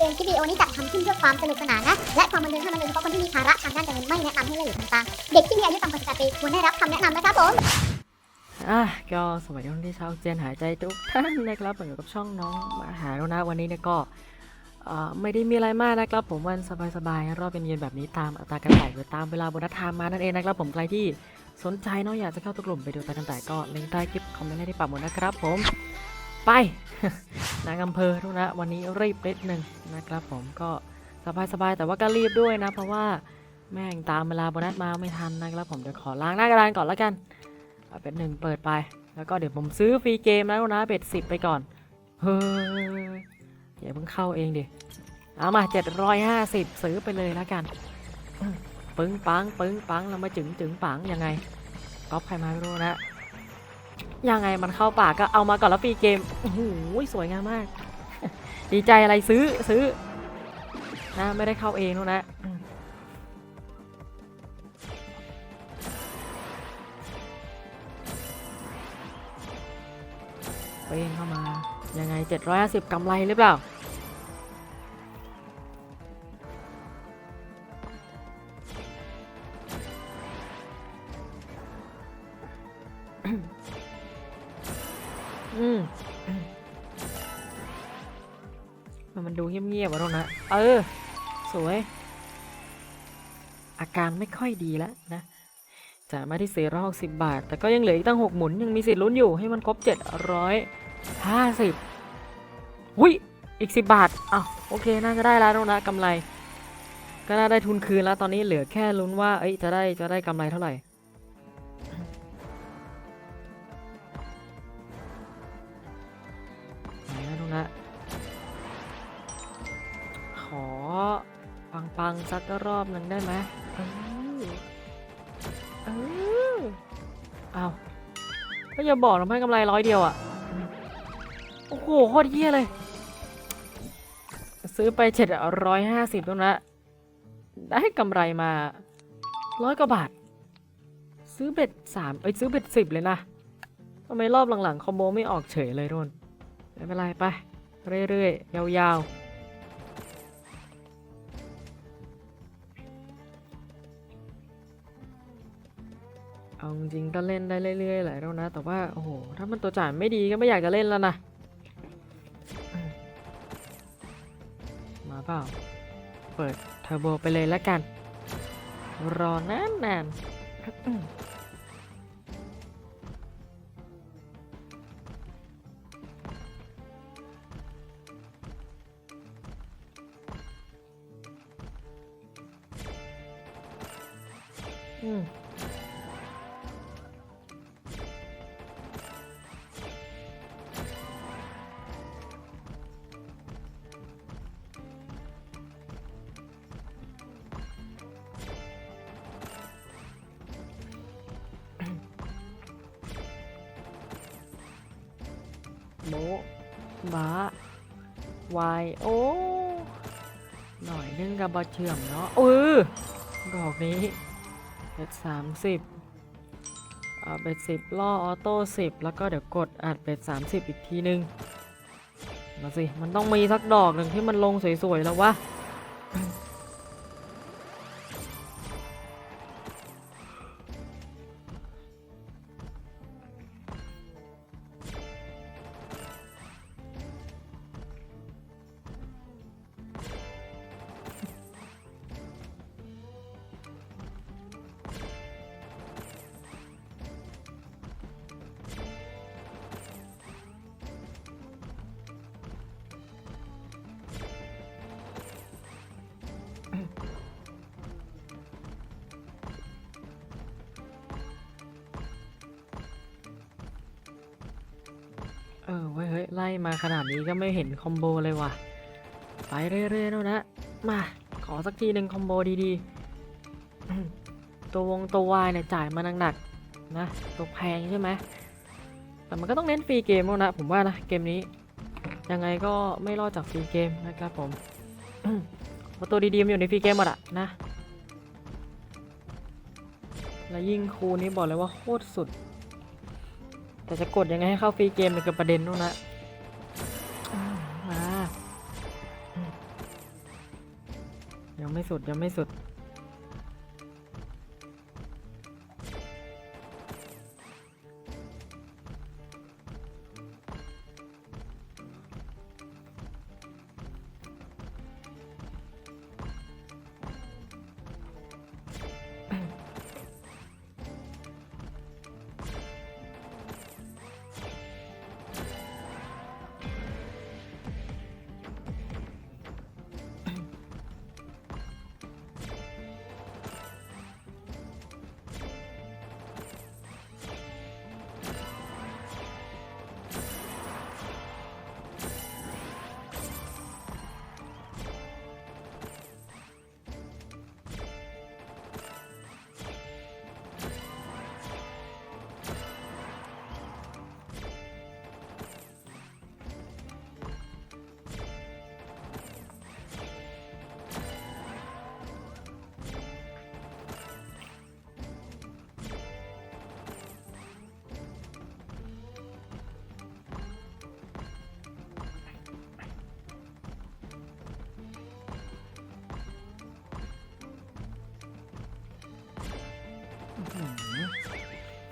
เกมคลิปวิดีโอนี้จัดทำขึ้นเพื่อความสนุกสนานนะ และความบันเทิงเท่านั้นโดยเฉพาะคนที่มีภาระทางด้านการเงินไม่แนะนำให้เล่นหรือทำตามเด็กที่มีอายุต่ำกว่า18ปีควรได้รับคำแนะนำนะครับผมอะก็สวัสดีทุกท่านที่ชาวเจนหายใจทุกท่านนะครับผมอยู่กับช่องน้องมาหาแล้วนะวันนี้เนี่ยก็ไม่ได้มีอะไรมากนะครับ ผมวันสบายๆรอบเป็นเย็นแบบนี้ตามอัตราการจ่ายหรือตามเวลาโบนัสไทม์มานั่นเองนะครับ ผมใครที่สนใจเนาะอยากจะเข้าตัวกลุ่มไปดูตามการจ่ายก็ลิงก์ใต้คลิปคอมเมนต์ให้ที่ปักหมดนะครับผม ไปนางอำเภอทุกนะวันนี้รีบนิดนึงนะครับผมก็สบายๆแต่ว่าก็รีบด้วยนะ เพราะว่าแม่งตามเวลาโบนัสมาไม่ทันนะครับผมเดี๋ยวขอล้างหน้ากระดานก่อนแล้วกันเป็นหนึ่งเปิดไป แล้วก็เดี๋ยวผมซื้อฟรีเกมแล้วนะเป็ดสิบไปก่อนเฮ้ยอย่าเพิ่งเข้าเองดิเอามา750ซื้อไปเลยแล้วกันปึ้งปังปึ้งปังแล้วมาจึงจึงปังยังไงก๊อปใครมาไม่รู้นะ ยังไงมันเข้าปากก็เอามาก่อนแล้วฟรีเกมโอ้โหสวยงามมาก ดีใจอะไรซื้อซื้อนะไม่ได้เข้าเองนู้นนะเป้งเข้ามา ยังไง 750กำไรหรือเปล่า มันดูเงียบๆวะตรงนะเออ สวย อาการไม่ค่อยดีแล้วนะจ่ายมาที่สี่ร้อยหกสิบบาท แต่ก็ยังเหลืออีกตั้งหกหมุน ยังมีสิทธิ์ลุ้นอยู่ให้มันครบเจ็ดร้อยห้าสิบหุยอีกสิบบาทอ้าวโอเค น่าจะได้แล้วนะกำไร ก็น่าได้ทุนคืนแล้วตอนนี้เหลือแค่ลุ้นว่า เอ้ยจะได้จะได้กำไรเท่าไหร่ อปังๆสักรอบหนึ่งได้ไหมเออเออเอาก็อย่าบอกนะให้กำไรร้อยเดียวอะ่ะ โอ้โหโคตรเยี่ยเลย ซื้อไปเจ็ดร้อยห้าสิบตรงนะได้กำไรมาร้อยกว่าบาท ซื้อเบ็ดสามเอ้ยซื้อเบ็ดสิบเลยนะทำไมรอบหลังๆคอมโบไม่ออกเฉยเลยทุนไม่เป็นไรไป เรื่อยๆ ยาวๆ เอาจริงก็เล่นได้เรื่อยๆแหละแล้วนะ แต่ว่าโอ้โหถ้ามันตัวจ่ายไม่ดีก็ไม่อยากจะเล่นแล้วนะ มาเปล่า เปิดเทอร์โบไปเลยแล้วกัน รอนานนานอืม โบบะวายโอ้หน่อยนึงกับบะเชื่อมเนาะเออดอกนี้เบ็ดสามสิบอ่าเบ็ดสิบล่อออโต้สิบแล้วก็เดี๋ยวกดอัดเบ็ดสามสิบอีกทีนึงมาสิ มันต้องมีสักดอกหนึ่งที่มันลงสวยๆแล้ววะ ออเว้ยเฮ้ยไล่มาขนาดนี้ก็ไม่เห็นคอมโบเลยว่ะ ไปเรื่อยๆแล้วนะ มา ขอสักทีหนึ่งคอมโบดีๆ ตัววงตัววายเนี่ยจ่ายมาหนักๆนะ ตัวแพงใช่ไหม แต่มันก็ต้องเน้นฟรีเกมแล้วนะ ผมว่านะ เกมนี้ ยังไงก็ไม่รอดจากฟรีเกมนะครับผมอืมเพราะตัวดีๆมันอยู่ในฟรีเกมหมดอะนะ และยิ่งคูนี้บอกเลยว่าโคตรสุด แต่จะกดยังไงให้เข้าฟรีเกมเป็นประเด็นนู่นนะยังไม่สุดยังไม่สุด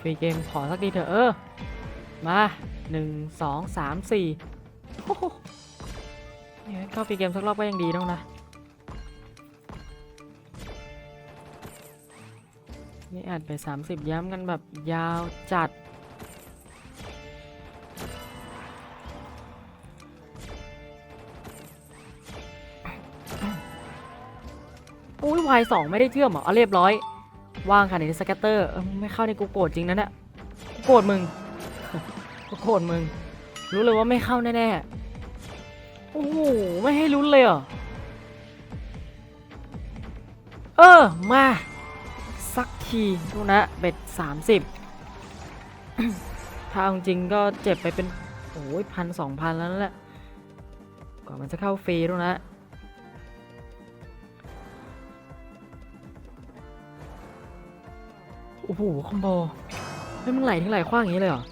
ฟรีเกมขอสักทีเถอะเออ มาหนึ่งสองสามสี่โอ้โหเนี่ยเข้าฟรีเกมสักรอบก็ยังดีต้องนะนี่อัดไป 30 ย้ำกันแบบยาวจัด อุ้ยวายสองไม่ได้เชื่อมเหรอเอาเรียบร้อย ว่างขนาดนี้สแกตเตอร์ไม่เข้าในกูโกรธจริงนะเนี่ยกูโกรธมึงกูโกรธมึง รู้เลยว่าไม่เข้าแน่ๆ โอ้โห ไม่ให้ลุ้นเลยเหรอ เออ มา สักทีดูนะ เบ็ดสามสิบถ้าเอาจริงก็เจ็บไปเป็น โอ้ยพันสองพันแล้วนั่นแหละกว่ามันจะเข้าฟรีดูนะ โอ้โหคอมโบเฮ้ยมึงไหลทิ้งไหลคว้างอย่างนี้เลยเหรอ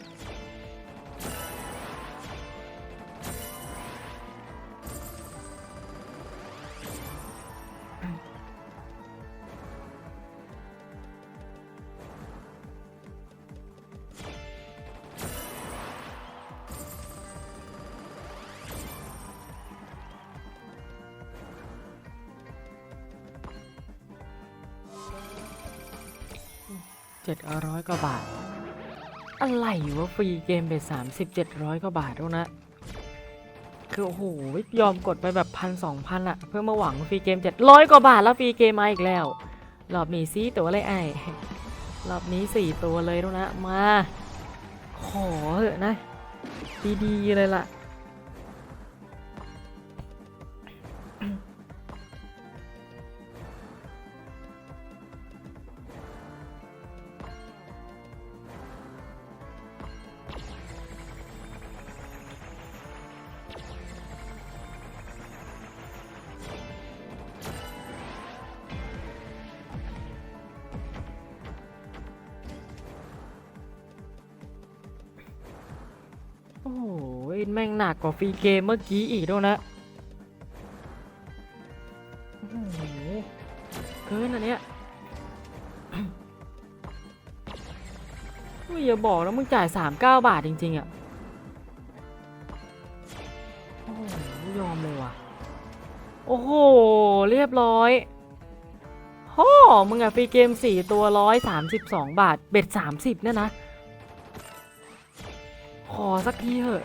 เจ็ดร้อยกว่าบาท อะไรวะฟรีเกมไปสามสิบเจ็ดร้อยกว่าบาทแล้วนะคือโอ้โหยอมกดไปแบบพันสองพันอะเพื่อมาหวังฟรีเกมเจ็ดร้อยกว่าบาทแล้วฟรีเกมมาอีกแล้ว รอบนี้สี่ตัวเลยไอ้รอบนี้สี่ตัวเลยแล้วนะ มา ขอเถอะนะ ดีๆเลยล่ะ แม่งหนักกว่าฟรีเกมเมื่อกี้อีกด้วยนะเกินอันเนี้ยไม่อย่าบอกนะมึงจ่าย 39 บาทจริง ๆ อะ โอ้โหยอมเลยว่ะ โอ้โห เรียบร้อยโอ้มึงอะฟรีเกม 4 ตัว 132 บาท เบ็ด 30เนี่ยนะ ขอสักทีเถอะ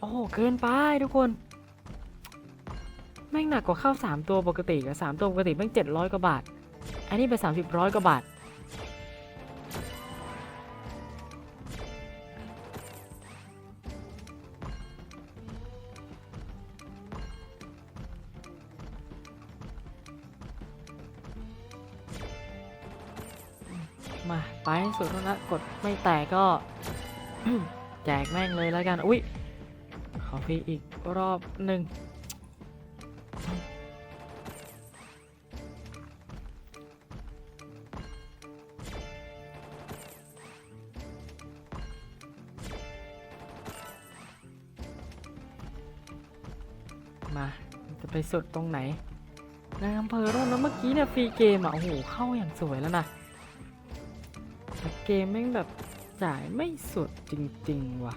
โอ้โห เกินไปทุกคน แม่งหนักกว่าข้าวสามตัวปกติอะสามตัวปกติแม่งเจ็ดร้อยกว่าบาท อันนี้ไปสามสิบร้อยกว่าบาท มา ไปให้สุดแล้วนะกดไม่แตกก็ แจกแม่งเลยแล้วกัน อุ้ย รีอีกรอบหนึ่งมาจะไปสุดตรงไหนในอำเภอโน่นนะเมื่อกี้เนี่ยฟรีเกมอะโอ้โหเข้าอย่างสวยแล้วนะแต่เกมแม่งแบบจ่ายไม่สุดจริง ๆ ว่ะ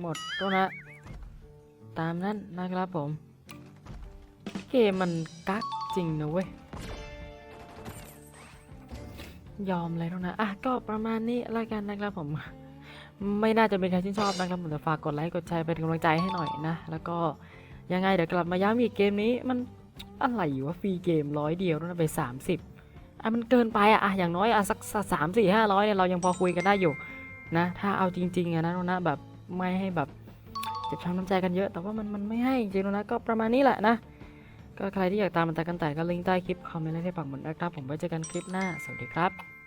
หมดแล้วนะตามนั้นนะครับผม เกมมันกักจริงนะเว้ย ยอมเลยแล้วนะอะก็ประมาณนี้แล้วกันนะครับผม ไม่น่าจะเป็นใครที่นชอบนะครับผมแต่ฝากกดไลค์กดแชร์เป็นกำลังใจให้หน่อยนะ แล้วก็ยังไงเดี๋ยวกลับมาย้ำอีกเกมนี้มันอะไรอยู่วะฟรีเกมร้อยเดียวแล้วนะไป 30อะมันเกินไปอะอะอย่างน้อยอะสักสามสี่ห้าร้อยเนี่ยเรายังพอคุยกันได้อยู่นะ ถ้าเอาจริงๆอะนะนะแบบ ไม่ให้แบบเจ็บช้ำน้ำใจกันเยอะ แต่ว่ามันมันไม่ให้จริงๆนะก็ประมาณนี้แหละนะ ก็ใครที่อยากตามมันตากันแต่ก็ลิงก์ใต้คลิปคอมเมนต์ไว้ให้ปักหมุดนะครับ ผมไว้เจอกันคลิปหน้า สวัสดีครับ